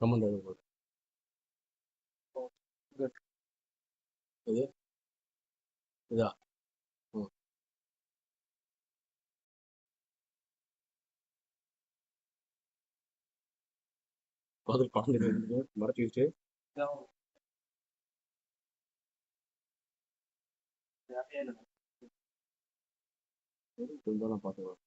Comment எழுத இது? இதா? ம். பதில் பன்னெண்டு மறைச்சி வச்சு கொஞ்சம் பார்த்துக்கலாம்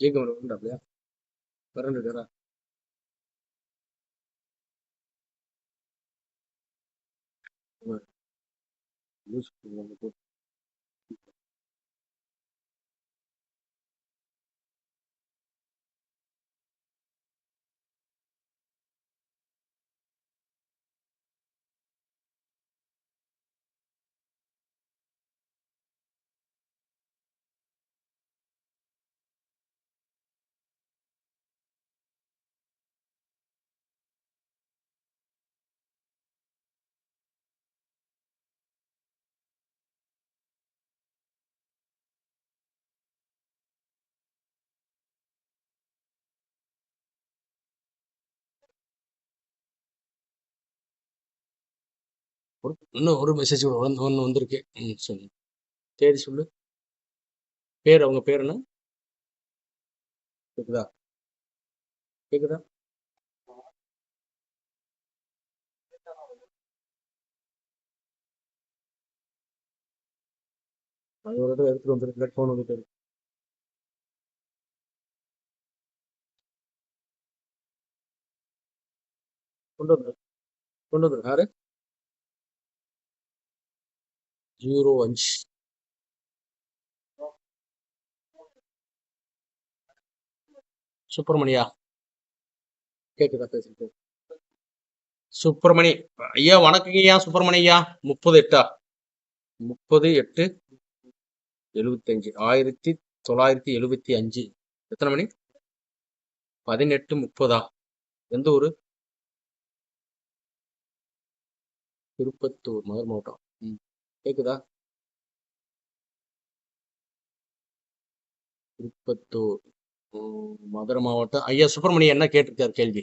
கேட்க வரண்டாப்லையா வரண்டுடா நியூஸ் போட்டு ஒரு இன்னும் ஒரு மெசேஜ் கூட வந்து ஒன்று வந்திருக்கு. ம் சொல்லு. தேதி சொல்லு. பேர் அவங்க பேர் என்ன? கேக்குதா? கேக்குதா? அது ஒரு இடத்துல எடுத்துட்டு வந்துருக்கு ஃபோன் வந்துட்டு இருக்கு. கொண்டு வந்துரு. கொண்டு வந்துரு. யாரு? ஜீரோ அஞ்சு. சுப்பிரமணியா? கேக்குதா பேசுறது சுப்பிரமணி ஐயா வணக்கங்க ஐயா சுப்பிரமணி ஐயா. முப்பது எட்டா? முப்பது எட்டு எழுபத்தஞ்சு ஆயிரத்தி தொள்ளாயிரத்தி எழுபத்தி அஞ்சு. எத்தனை மணி? பதினெட்டு முப்பதா? எந்த ஊர்? திருப்பத்தூர் மதுரை மாவட்டம். கேக்குதா? திருப்பத்தூர். மதுரை மாவட்டம். ஐயா சுப்பிரமணியம் என்ன கேட்டிருக்காரு கேள்வி?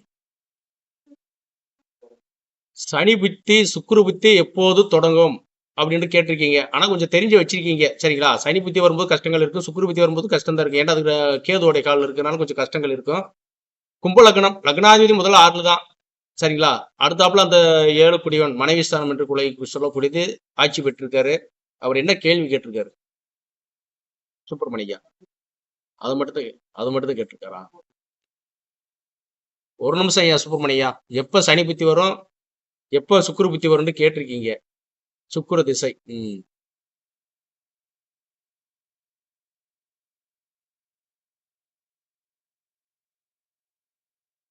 சனி புத்தி சுக்குரு புத்தி எப்போது தொடங்கும் அப்படின்னு கேட்டிருக்கீங்க. ஆனா கொஞ்சம் தெரிஞ்சு வச்சிருக்கீங்க. சரிங்களா? சனி புத்தி வரும்போது கஷ்டங்கள் இருக்கும் சுக்குரு புத்தி வரும்போது கஷ்டம் தான் இருக்கு ஏன்னா அதுக்கு கேதுவோடைய கால் இருக்கனால கொஞ்சம் கஷ்டங்கள் இருக்கும். கும்ப லக்னம் லக்னாதிபதி முதல்ல ஆறுல தான் சரிங்களா? அடுத்தாப்புல அந்த ஏழு குடிவன் மனைவி ஸ்தானம் என்று குலை சொல்லக்கூடியது ஆட்சி பெற்றிருக்காரு. அவர் என்ன கேள்வி கேட்டிருக்காரு? சுப்பிரமணியா அது மட்டும் தான் அது மட்டும் தான் கேட்டிருக்காரா? ஒரு நிமிஷம் ஐயா சுப்பிரமணியா எப்ப சனி புத்தி வரும்? எப்ப சுக்குரு புத்தி வரும்னு கேட்டிருக்கீங்க? சுக்கிர திசை. ம்.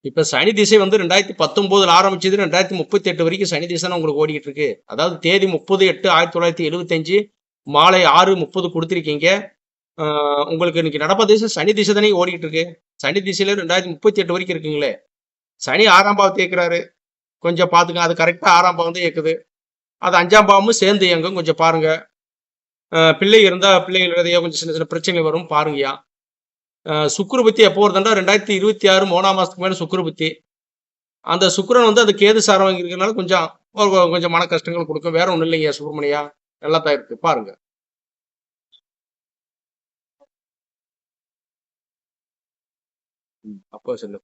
இப்போ சனி திசை வந்து ரெண்டாயிரத்தி பத்தொன்பதுல ஆரம்பிச்சது ரெண்டாயிரத்தி முப்பத்தி எட்டு வரைக்கும் சனி திசை தான் உங்களுக்கு ஓடிக்கிட்டு இருக்கு. அதாவது தேதி முப்பது எட்டு ஆயிரத்தி தொள்ளாயிரத்தி எழுபத்தஞ்சு மாலை ஆறு முப்பது கொடுத்துருக்கீங்க. உங்களுக்கு இன்னைக்கு நடப்ப திசை சனி திசை தானே ஓடிக்கிட்டு இருக்கு. சனி திசையில ரெண்டாயிரத்தி முப்பத்தி எட்டு வரைக்கும் இருக்குங்களே. சனி ஆறாம் பாவத்தை இயக்குறாரு. கொஞ்சம் பார்த்துங்க அது கரெக்டாக ஆறாம் பாவம் தான் இயக்குது. அது அஞ்சாம் பாவமும் சேர்ந்து இயங்கும். கொஞ்சம் பாருங்க. பிள்ளை இருந்தால் பிள்ளைகள் எதையோ கொஞ்சம் சின்ன சின்ன பிரச்சனைகள் வரும். பாருங்கய்யா. சுக்கிரபுத்தி எப்போ வருதுன்னா ரெண்டாயிரத்தி இருபத்தி ஆறு மூணாம் மாதத்துக்கு மேலே சுக்குருபத்தி. அந்த சுக்கரன் வந்து அது கேது சாரம் வாங்கியிருக்கனால கொஞ்சம் ஒரு- கொஞ்சம் மன கஷ்டங்கள் கொடுக்கும். வேற ஒன்றும் இல்லைங்க சுப்பிரமணியா. நல்லா தான் இருக்கு. பாருங்க. ம், அப்போ சொல்லு.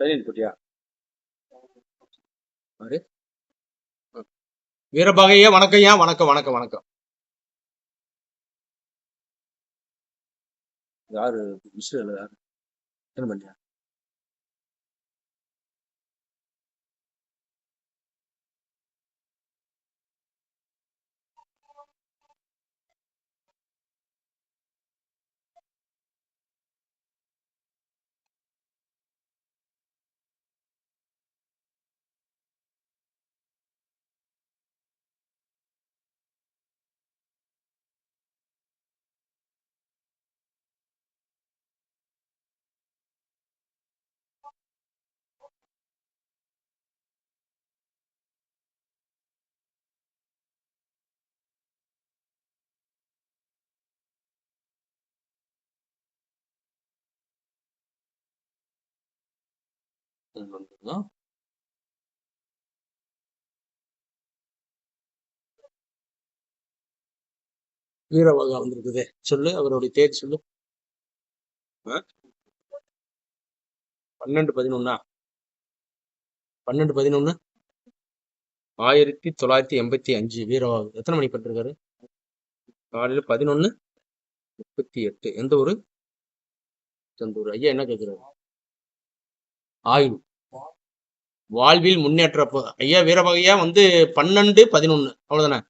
சரி குட்டியா யாரு? வீரபாகையா வணக்கம்யா வணக்கம் வணக்கம் வணக்கம். யாரு? இல்ல யாரு? என்ன பண்ணியா? ம், வந்துருதா? வந்திருக்குது. சொல்லு அவருடைய தேதி சொல்லு. பன்னெண்டு பதினொன்னா? பன்னெண்டு பதினொன்னு? ஆயிரத்தி தொள்ளாயிரத்தி எண்பத்தி அஞ்சு வீரவாகு. எத்தனை மணி பட்டிருக்காரு? காலையில பதினொன்னு முப்பத்தி எட்டு. எந்த ஊரு? எந்த ஐயா என்ன கேக்குறாரு? ஆயுள் வாழ்வில் முன்னேற்றப்போ ஐயா வீரபகையா வந்து பன்னெண்டு பதினொன்னு அவ்வளவுதானே?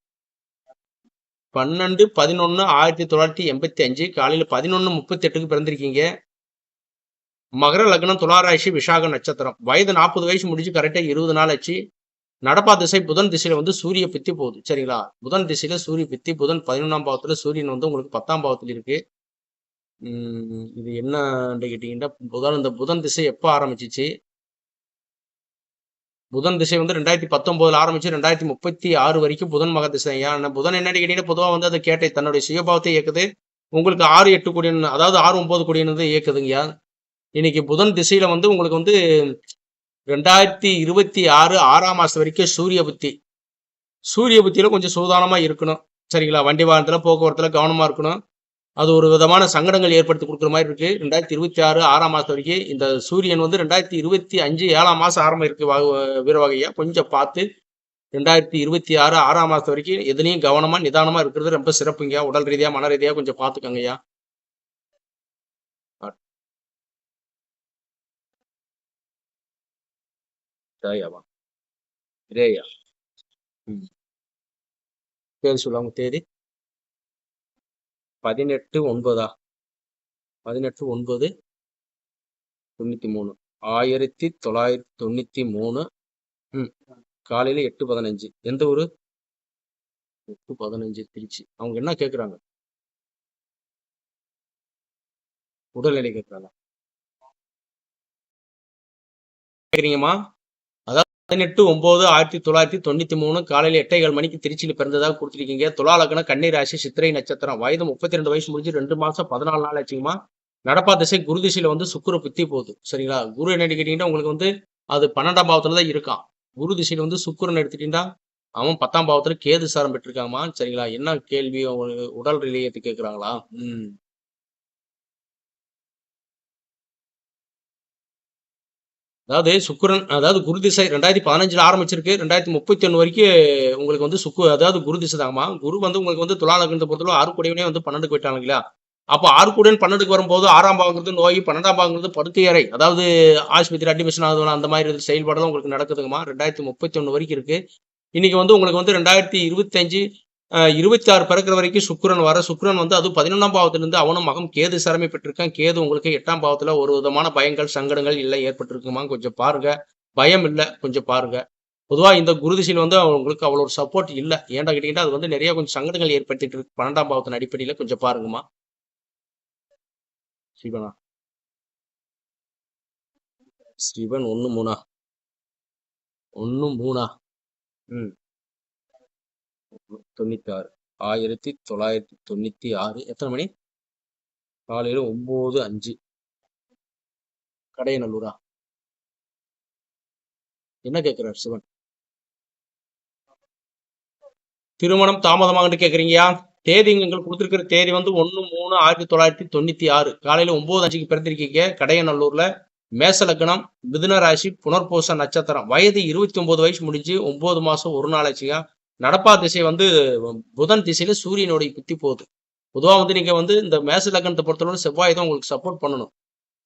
பன்னெண்டு பதினொன்னு ஆயிரத்தி தொள்ளாயிரத்தி எண்பத்தி அஞ்சு காலையில பதினொன்னு முப்பத்தி எட்டுக்கு பிறந்திருக்கீங்க. மகர லக்னம் துளாராசி விசாக நட்சத்திரம். வயது நாற்பது வயசு முடிஞ்சு கரெக்டா இருபது நாள் ஆச்சு. நடப்பா திசை புதன் திசையில வந்து சூரிய பித்தி போகுது. சரிங்களா? புதன் திசையில சூரிய பித்தி புதன் பதினொன்றாம் பாவத்துல சூரியன் வந்து உங்களுக்கு பத்தாம் பாவத்துல இருக்கு. இது என்னன்னு கேட்டீங்கன்னா புதன் இந்த புதன் திசை எப்போ ஆரம்பிச்சிச்சு? புதன் திசை வந்து ரெண்டாயிரத்தி பத்தொன்பதுல ஆரம்பிச்சு ரெண்டாயிரத்தி முப்பத்தி ஆறு வரைக்கும் புதன் மக திசை. ஏன் புதன் என்னன்னு கேட்டீங்கன்னா பொதுவாக வந்து அது கேட்டை தன்னுடைய சுயபாவத்தை இயக்குது. உங்களுக்கு ஆறு எட்டு கோடின்னு அதாவது ஆறு ஒன்பது கோடின்னு இயக்குதுங்கய்யா இன்னைக்கு புதன் திசையில வந்து உங்களுக்கு வந்து ரெண்டாயிரத்தி இருபத்தி ஆறு ஆறாம் மாசம் வரைக்கும் சூரிய புத்தி. சூரிய புத்தியில கொஞ்சம் சூதானமா இருக்கணும். சரிங்களா? வண்டி வாகனத்துல போக்குவரத்துல கவனமா இருக்கணும். அது ஒரு விதமான சங்கடங்கள் ஏற்படுத்தி கொடுக்குற மாதிரி இருக்கு. ரெண்டாயிரத்தி இருபத்தி ஆறு ஆறாம் மாசம் வரைக்கும் இந்த சூரியன் வந்து ரெண்டாயிரத்தி இருபத்தி அஞ்சு ஏழாம் மாசம் ஆரம்பம் இருக்கு. வீரவகையா கொஞ்சம் பார்த்து ரெண்டாயிரத்தி இருபத்தி ஆறு ஆறாம் மாசம் வரைக்கும் எதுலையும் கவனமா நிதானமா இருக்கிறது ரொம்ப சிறப்புங்க உடல் ரீதியா மன ரீதியா கொஞ்சம் பார்த்துக்கோங்கய்யா. சரியாவா சரி ம். பேர் சொல்லுவாங்க தேதி. பதினெட்டு ஒன்பதா? பதினெட்டு ஒன்பது தொண்ணூத்தி மூணு ஆயிரத்தி தொள்ளாயிரத்தி தொண்ணூத்தி மூணு ம் காலையில எட்டு பதினஞ்சு. எந்த ஊரு? எட்டு பதினஞ்சு திருச்சி. அவங்க என்ன கேக்குறாங்க? உடல்நிலை கேக்குறாங்க கேக்குறீங்கம்மா? பதினெட்டு ஒன்பது ஆயிரத்தி தொள்ளாயிரத்தி தொண்ணூத்தி மூணு காலையில் எட்டேகால் மணிக்கு திருச்சியில் பிறந்ததாக கொடுத்துருக்கீங்க. துலா லக்னம் கன்னி ராசி சித்திரை நட்சத்திரம். வயது முப்பத்தி ரெண்டு வயசு முடிஞ்சு ரெண்டு மாசம் பதினாலு நாள் ஆச்சுங்கம்மா. நடப்பா திசை குரு திசையில வந்து சுக்கிர புத்தி போகுது. சரிங்களா? குரு என்ன கேட்டீங்கன்னா உங்களுக்கு வந்து அது பன்னெண்டாம் பாவத்துல தான் இருக்கான். குரு திசையில வந்து சுக்குரன் எடுத்துட்டீங்கன்னா அவன் பத்தாம் பாவத்துல கேது சாரம் பெற்றிருக்காமா சரிங்களா? என்ன கேள்வி உடல் நிலையத்தை கேட்கிறாங்களா ம். அதாவது சுக்கிரன் அதாவது குரு திசை ரெண்டாயிரத்தி பதினஞ்சில் ஆரம்பிச்சிருக்கு. ரெண்டாயிரத்தி முப்பத்தி ஒன்று வரைக்கும் உங்களுக்கு வந்து சுக்கு அதாவது குரு திசை தாங்கம்மா. குரு வந்து உங்களுக்கு வந்து துலா லக்னத்தை பொறுத்தவரை ஆறு கூடையவனே வந்து பன்னெண்டுக்கு போயிட்டாங்க இல்லையா? அப்போ ஆறு கூடன் பன்னெண்டுக்கு வரும்போது ஆறாம் பாவங்கிறது நோய் பன்னெண்டாம் பாவங்கிறது படுக்கையறை அதாவது ஆஸ்பத்திரி அட்மிஷன் ஆகுது அந்த மாதிரி செயல்பாடுலாம் உங்களுக்கு நடக்குதுங்கம்மா. ரெண்டாயிரத்தி முப்பத்தி ஒன்று வரைக்கும் இருக்கு. இன்னைக்கு வந்து உங்களுக்கு வந்து ரெண்டாயிரத்தி இருபத்தஞ்சு இருபத்தி ஆறு பிறக்கிற வரைக்கும் சுக்கரன் வர. சுக்கரன் வந்து அது பதினொன்றாம் பாவத்திலிருந்து அவனும் மகம் கேது சிறமை பெற்றிருக்கான். கேது உங்களுக்கு எட்டாம் பாவத்துல ஒரு விதமான பயங்கள் சங்கடங்கள் இல்லை ஏற்பட்டிருக்குமா கொஞ்சம் பாருங்க. பயம் இல்லை கொஞ்சம் பாருங்க. பொதுவாக இந்த குருதிசையில் வந்து உங்களுக்கு அவ்வளோ ஒரு சப்போர்ட் இல்லை. ஏன்டா கேட்டீங்கன்னா அது வந்து நிறைய கொஞ்சம் சங்கடங்கள் ஏற்படுத்திட்டு இருக்கு. பன்னெண்டாம் பாவத்தின் அடிப்படையில் கொஞ்சம் பாருங்கம்மா. சிவனா சிவன் ஒன்று மூணா. ஒன்று மூணா. ம். தொண்ணூத்தி ஆறு ஆயிரத்தி தொள்ளாயிரத்தி தொண்ணூத்தி ஆறு. எத்தனை மணி? காலையில ஒன்பது அஞ்சு. கடையநல்லூரா? என்ன கேட்கிறார் சிவன்? திருமணம் தாமதமாகன்னு கேக்குறீங்கயா தேதி எங்களுக்கு கொடுத்துருக்கிற தேதி வந்து ஒன்று மூணு ஆயிரத்தி தொள்ளாயிரத்தி தொண்ணூத்தி ஆறு. காலையில் ஒன்பது அஞ்சுக்கு பிறந்திருக்கீங்க. கடையநல்லூர்ல மேச லக்னம் மிதுன ராசி புனர்பூச நட்சத்திரம். வயது இருபத்தி ஒன்பது வயசு முடிஞ்சு ஒன்பது மாசம் ஒரு நாள் ஆச்சுங்க நடப்பா திசை வந்து புதன் திசையில சூரியனுடைய குத்தி போகுது. பொதுவாக வந்து நீங்க வந்து இந்த மேச லக்னத்தை பொறுத்தவரை செவ்வாய் தான் உங்களுக்கு சப்போர்ட் பண்ணணும்.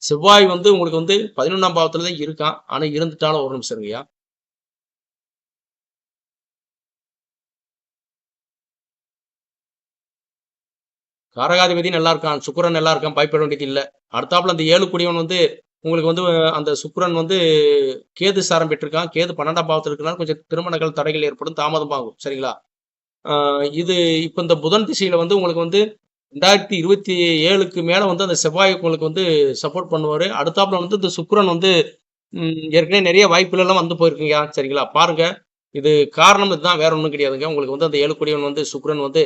செவ்வாய் வந்து உங்களுக்கு வந்து பதினொன்றாம் பாவத்துல தான் இருக்கான். ஆனா இருந்துட்டாலும் ஒரு நிமிஷம் இருங்கய்யா. காரகாதிபதி நல்லா இருக்கான். சுக்கரன் நல்லா இருக்கான். பயப்பட வேண்டியது இல்லை. அடுத்தாப்புல அந்த ஏழு குடியவன் வந்து உங்களுக்கு வந்து அந்த சுக்கரன் வந்து கேது சாரம் பெற்றிருக்கான். கேது பன்னெண்டாம் பாவத்தில் இருக்கிறனால கொஞ்சம் திருமணங்கள் தடைகள் ஏற்படும் தாமதமாகும் சரிங்களா? இது இப்போ இந்த புதன் திசையில வந்து உங்களுக்கு வந்து ரெண்டாயிரத்தி இருபத்தி ஏழுக்கு மேலே வந்து அந்த செவ்வாய் உங்களுக்கு வந்து சப்போர்ட் பண்ணுவார். அடுத்தாப்புல வந்து இந்த சுக்கரன் வந்து ஏற்கனவே நிறைய வாய்ப்புகளெல்லாம் வந்து போயிருக்குங்க சரிங்களா? பாருங்க. இது காரணம் இதுதான். வேற ஒன்றும் கிடையாதுங்க. உங்களுக்கு வந்து அந்த ஏழுக்குடியவன் வந்து சுக்கரன் வந்து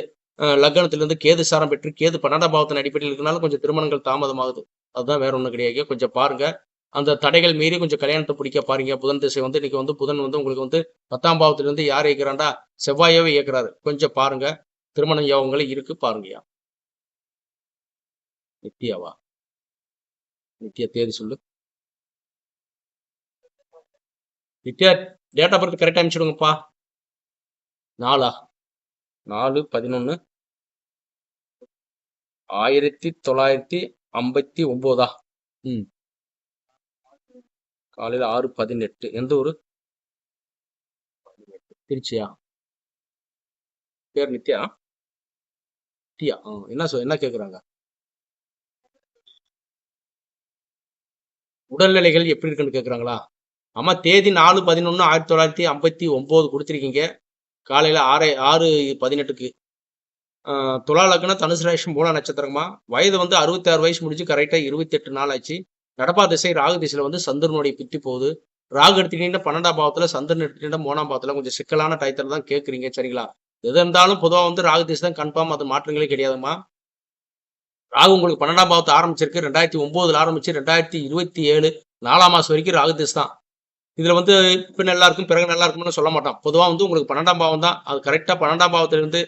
லக்னத்திலிருந்து கேது சாரம் பெற்று கேது பன்னெண்டாம் பாவத்தின் அடிப்படையில் இருக்கனால கொஞ்சம் திருமணங்கள் தாமதமாகுது அதுதான் வேற ஒன்றும் கிடையாது. கொஞ்சம் பாருங்க. அந்த தடைகள் மீறி கொஞ்சம் கல்யாணத்தை பிடிக்க பாருங்க. புதன் திசை வந்து இன்னைக்கு வந்து புதன் வந்து உங்களுக்கு வந்து பத்தாம் பாவத்திலிருந்து யார் இயக்கிறாண்டா செவ்வாயாவே இயக்குறாரு. கொஞ்சம் பாருங்க. திருமண யோகங்களும் இருக்கு பாருங்கய்யா. நித்யாவா? நித்யா தேதி சொல்லு. நித்யா டேட் ஆஃப் பர்த் கரெக்டாக அனுப்பிச்சுடுங்கப்பா நாலா நாலு பதினொன்று ஆயிரத்தி தொள்ளாயிரத்தி ஐம்பத்தி ஒம்போதா? ம். காலையில் ஆறு பதினெட்டு. எந்த ஊர்? திருச்சியா? பேர் நித்யா? நித்யா. என்ன சொல் என்ன கேட்குறாங்க உடல்நிலைகள் எப்படி இருக்குன்னு கேட்குறாங்களா ஆமாம் தேதி நாலு பதினொன்று ஆயிரத்தி தொள்ளாயிரத்தி ஐம்பத்தி ஒம்பது கொடுத்துருக்கீங்க. காலையில் ஆறு ஆறு பதினெட்டுக்கு. துலா லக்னம் தனுசு ராசியம் மூல நட்சத்திரமா வயது வந்து அறுபத்தி ஆறு வயசு முடிஞ்சு கரெக்டாக இருபத்தி எட்டு நாள் ஆச்சு. நடப்பா திசை ராகு திசையில் வந்து சந்திரனுடைய பித்தி போகுது. ராகு எடுத்துக்கிட்டீங்கன்னா பன்னெண்டாம் பாவத்தில் சந்திரன் எடுத்துக்கிட்டா மூணாம் பாவத்தில் கொஞ்சம் சிக்கலான டயத்தில் தான் கேட்குறீங்க சரிங்களா? எது இருந்தாலும் பொதுவாக வந்து ராகு திசை தான் கன்ஃபார்ம் அது மாற்றங்களே கிடையாதுமா ராகு உங்களுக்கு பன்னெண்டாம் பாவத்தை ஆரம்பிச்சிருக்கு. ரெண்டாயிரத்தி ஒம்போதுல ஆரம்பிச்சு ரெண்டாயிரத்தி இருபத்தி ஏழு நாலாம் மாதம் வரைக்கும் ராகு திசை தான். இதில் வந்து இப்போ நல்லா இருக்கும் பிறகு நல்லா இருக்கும்னு சொல்ல மாட்டான் பொதுவாக வந்து உங்களுக்கு பன்னெண்டாம் பாவம் தான். அது கரெக்டாக பன்னெண்டாம் பாவத்திலிருந்து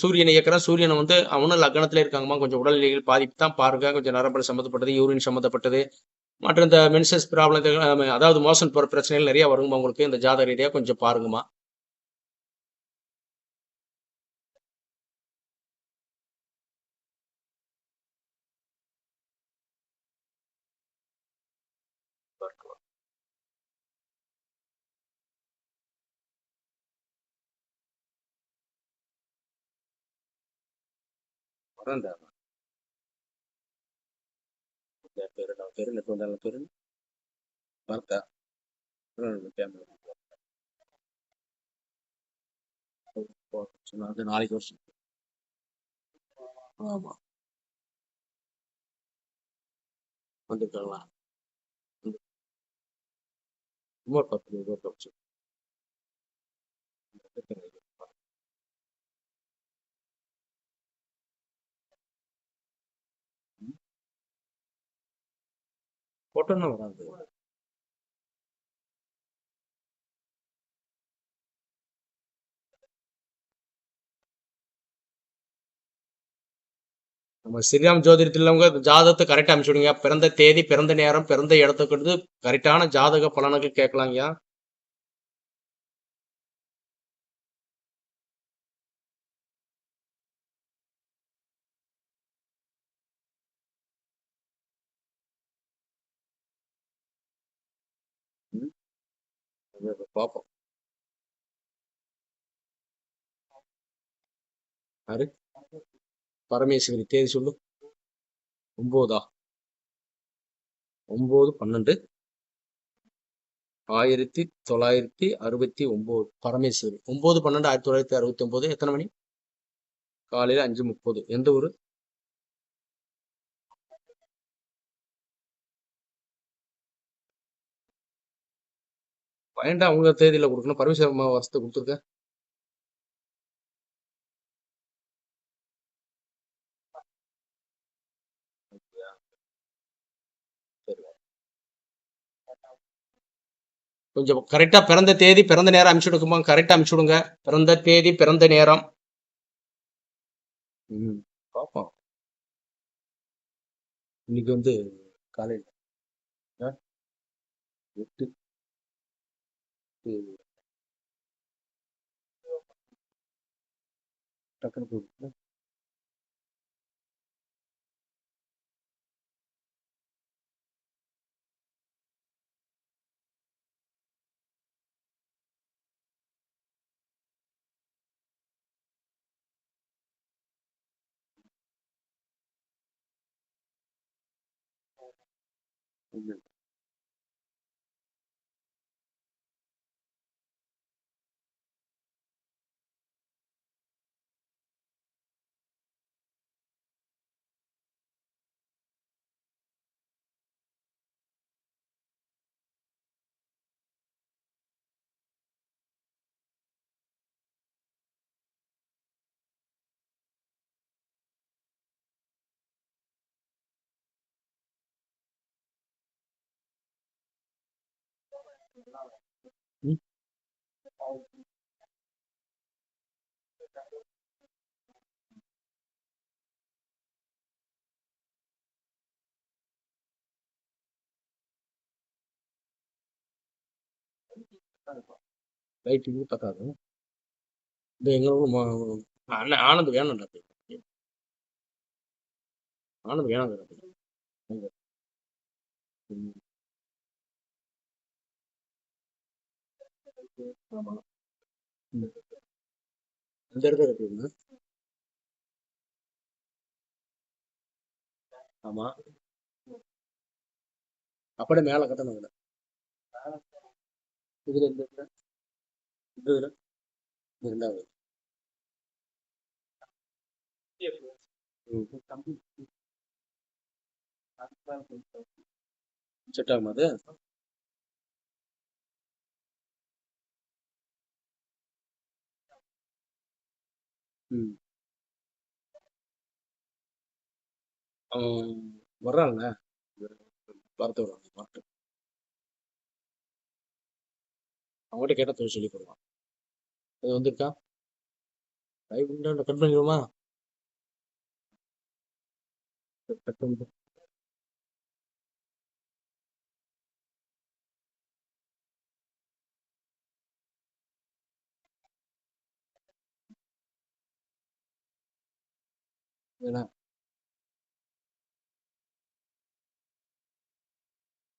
சூரியனை இயக்குறான் சூரியனை வந்து அவனும் லக்னத்துல இருக்காங்கம்மா. கொஞ்சம் உடல்நிலைகள் பாதிப்பு தான் பாருங்க. கொஞ்சம் நரம்பு சம்மந்தப்பட்டது யூரின் சம்மந்தப்பட்டது மற்ற இந்த மென்சஸ் ப்ராப்ளம் அதாவது மோசன் போகிற பிரச்சனைகள் நிறைய வருங்கம்மா உங்களுக்கு. இந்த ஜாத ரீதியாக கொஞ்சம் பாருங்கம்மா. வரேன்டா பேரு நான் பேரு நெட் வந்தால பேரு. பார்த்தா அது நாளைக்கு வருஷம். ஆமா. வந்திருக்காங்களா? இன்னொரு பத்து இன்னொரு பத்து போட்டோன்னா வராது நம்ம ஸ்ரீராம் ஜோதிடத்தில் உள்ளவங்க ஜாதகத்தை கரெக்டாக அனுப்பிச்சு விடுங்க. பிறந்த தேதி பிறந்த நேரம் பிறந்த இடத்துக்கு வந்து கரெக்டான ஜாதக பலனுக்கு கேட்கலாங்கய்யா. அது பார்ப்போம் யாரு? பரமேஸ்வரி தேதி சொல்லு. ஒம்போதா? ஒம்பது பன்னெண்டு? ஆயிரத்தி தொள்ளாயிரத்தி அறுபத்தி ஒன்பது பரமேஸ்வரி. ஒன்பது பன்னெண்டு ஆயிரத்தி தொள்ளாயிரத்தி அறுபத்தி ஒன்பது எத்தனை மணி? காலையில் அஞ்சு முப்பது. எந்த ஊர்? வேண்டாம் உங்க தேதியில கொடுக்கணும். பரமேஸ்வரி அம்மா கொடுத்துருக்க. சரி கொஞ்சம் கரெக்டாக பிறந்த தேதி பிறந்த நேரம் அனுப்பிச்சு விடுக்குமா கரெக்டாக அனுப்பிச்சு விடுங்க. பிறந்த தேதி பிறந்த நேரம். ம் பார்ப்போம் இன்னைக்கு வந்து காலையில் ஆ? எட்டு எட்டு. டக்குனு போகுது. ம். பத்தாது இந்த எங்க அண்ணன் ஆனந்த் வேணும்டா ஆனந்த் வேணாம் இந்த இடத்துல கட்டுவீங்க ஆமா. அப்படியே மேல கட்டணும் இதுல இதுல. இந்த இதுல. இது ரெண்டாவது ம். செட் ஆகுமா அது? ம். அவன் வர்றாங்க பார்த்து வருவாங்க பார்த்து அவங்ககிட்ட கேட்டால் தொழில் சொல்லி போடுவான் அது வந்திருக்கா? Live cut பண்ணிடுவோமா? கட் பண்ணிட்டு ஏன்னா